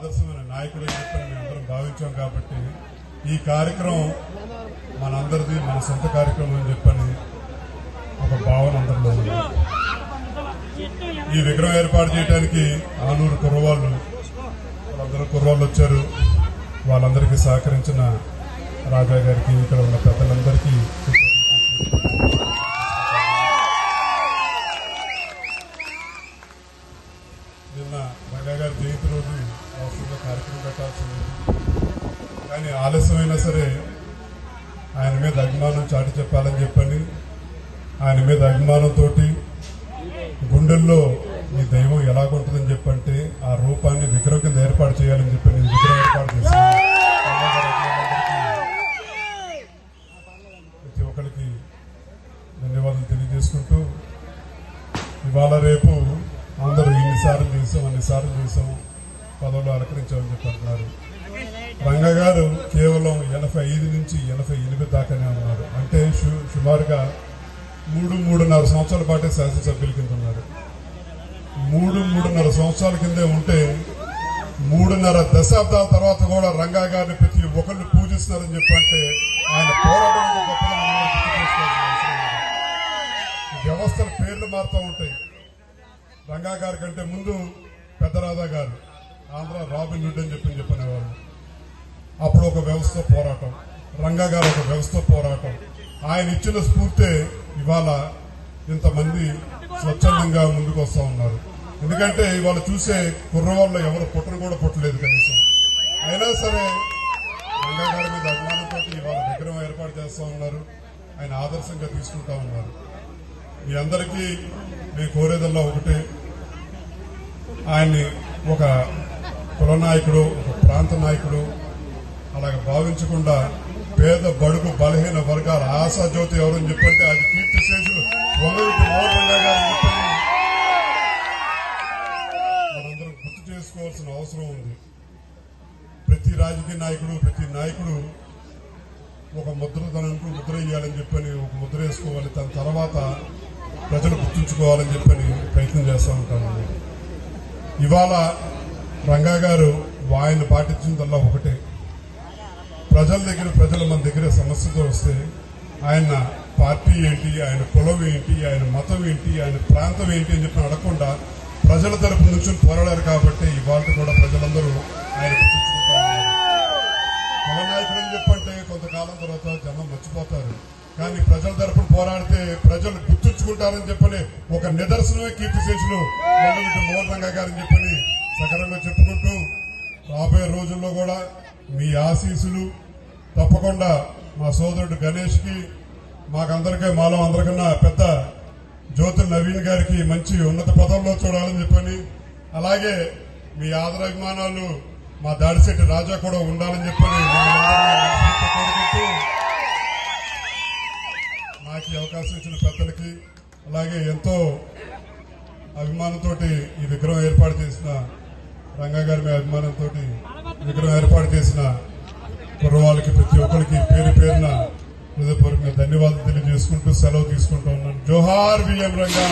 ఆదర్శమైన నాయకుడు అని అందరం భావించాం కాబట్టి ఈ కార్యక్రమం మనందరిది మన సొంత కార్యక్రమం అని చెప్పని ఒక భావన అందరిలో ఉంది. ఈ విగ్రహం ఏర్పాటు చేయడానికి ఆనూరు కుర్రవాళ్ళు వాళ్ళందరూ కుర్రవాళ్ళు వచ్చారు. వాళ్ళందరికీ సహకరించిన రాజా గారికి ఇక్కడ ఉన్న పెద్దలందరికీ నిన్న రంగా గారి జయంతి రోజు అవసరంగా కార్యక్రమం కానీ ఆలస్యమైనా సరే ఆయన మీద అభిమానం చాటి చెప్పాలని చెప్పని ఆయన మీద అభిమానంతో గుండెల్లో మీ దైవం ఎలాగుంటుందని చెప్పంటే ఆ రూపాన్ని విగ్రహం కింద ఏర్పాటు చేయాలని చెప్పి నేను విగ్రహం ఏర్పాటు చేశాను. ప్రతి ఒక్కరికి ధన్యవాదాలు తెలియజేసుకుంటూ ఇవాళ రేపు అందరూ ఇన్నిసార్లు చేసాం అన్నిసార్లు చేసాం. పదవులు అలంకరించామని చెప్పి అంటున్నారు రంగ గారు కేవలం ఎనభై ఐదు నుంచి ఎనభై ఎనిమిది దాకానే ఉన్నారు. అంటే సుమారుగా మూడు మూడున్నర సంవత్సరాల పాటే శాసనసభ్యుల కింద ఉన్నారు. మూడు మూడున్నర సంవత్సరాల కిందే ఉంటే మూడున్నర దశాబ్దాల తర్వాత కూడా రంగా గారిని ప్రతి ఒక్కరిని పూజిస్తున్నారని చెప్పంటే ఆయన పోరాటం వ్యవస్థల పేర్లు మారుతూ ఉంటాయి. రంగా గారి కంటే ముందు పెద్దరాధా గారు ఆంధ్ర రాబిన్ హుడ్ అని చెప్పి చెప్పనేవారు అప్పుడు ఒక వ్యవస్థ పోరాటం. రంగా గారు ఒక వ్యవస్థ పోరాటం. ఆయన ఇచ్చిన స్ఫూర్తే ఇవాళ ఇంతమంది స్వచ్ఛందంగా ముందుకు వస్తూ ఉన్నారు. ఎందుకంటే ఇవాళ చూసే కుర్రవాళ్ళు ఎవరు పుట్టను కూడా పుట్టలేదు కనీసం. అయినా సరే రంగా గారి మీద అభిమానంతో ఇవాళ విగ్రహం ఏర్పాటు చేస్తూ ఉన్నారు. ఆయన ఆదర్శంగా తీసుకుంటా ఉన్నారు. మీ అందరికీ నేను కోరేదల్లా ఒకటే. ఆయన్ని ఒక కుల నాయకుడు ఒక ప్రాంత నాయకుడు అలాగ భావించకుండా పేద బడుగు బలహీన వర్గాల ఆశాజ్యోతి ఎవరని చెప్పంటే అది కీర్తి శేషులు వంగవీటి మోహన్ గారు చెప్పని మనందరం గుర్తు చేసుకోవాల్సిన అవసరం ఉంది. ప్రతి రాజకీయ నాయకుడు ప్రతి నాయకుడు ఒక ముద్ర తనకు ముద్ర వేయాలని చెప్పని ఒక ముద్ర వేసుకోవాలి. తన తర్వాత ప్రజలు గుర్తుంచుకోవాలని చెప్పని ప్రయత్నం చేస్తూ ఉంటాను. ఇవాళ రంగా గారు ఆయన పాటించిందల్లా ఒకటే. ప్రజల దగ్గర ప్రజలు మన దగ్గర సమస్యతో వస్తే ఆయన పార్టీ ఏంటి ఆయన కులం ఏంటి ఆయన మతం ఏంటి ఆయన ప్రాంతం ఏంటి అని చెప్పి అడగకుండా ప్రజల తరపు నుంచి పోరాడారు కాబట్టి ఇవాళ కూడా ప్రజలందరూ ఆయన గుర్తుంచుకుంటా అని చెప్పంటే కొంతకాలం తర్వాత జనం మర్చిపోతారు. కానీ ప్రజల తరపున పోరాడితే ప్రజలు గుర్తుంచుకుంటారని చెప్పని ఒక నిదర్శనమే కీర్తి శేషులు మోహన్ రంగా గారని చెప్పని సకరంగా చెప్పుకుంటూ రాబోయే రోజుల్లో కూడా మీ ఆశీస్సులు తప్పకుండా మా సోదరుడు గణేష్కి మాకందరికీ మాలో అందరికన్నా పెద్ద జ్యోతి నవీన్ గారికి మంచి ఉన్నత పదంలో చూడాలని చెప్పని అలాగే మీ ఆదరాభిమానాలు మా దాడిశెట్టి రాజా కూడా ఉండాలని చెప్పని కోరుకుంటూ నాకు అవకాశం ఇచ్చిన పెద్దలకి అలాగే ఎంతో అభిమానంతో ఈ విగ్రహం ఏర్పాటు చేసిన రంగా గారి మీ అభిమానంతో విగ్రహం ఏర్పాటు చేసిన కుర్రవాళ్ళకి ప్రతి ఒక్కరికి పేరు పేరున హృదయపూర్వకంగా ధన్యవాదాలు తెలియజేసుకుంటూ సెలవు తీసుకుంటూ ఉన్నాను. జోహార్ విఎం రంగా!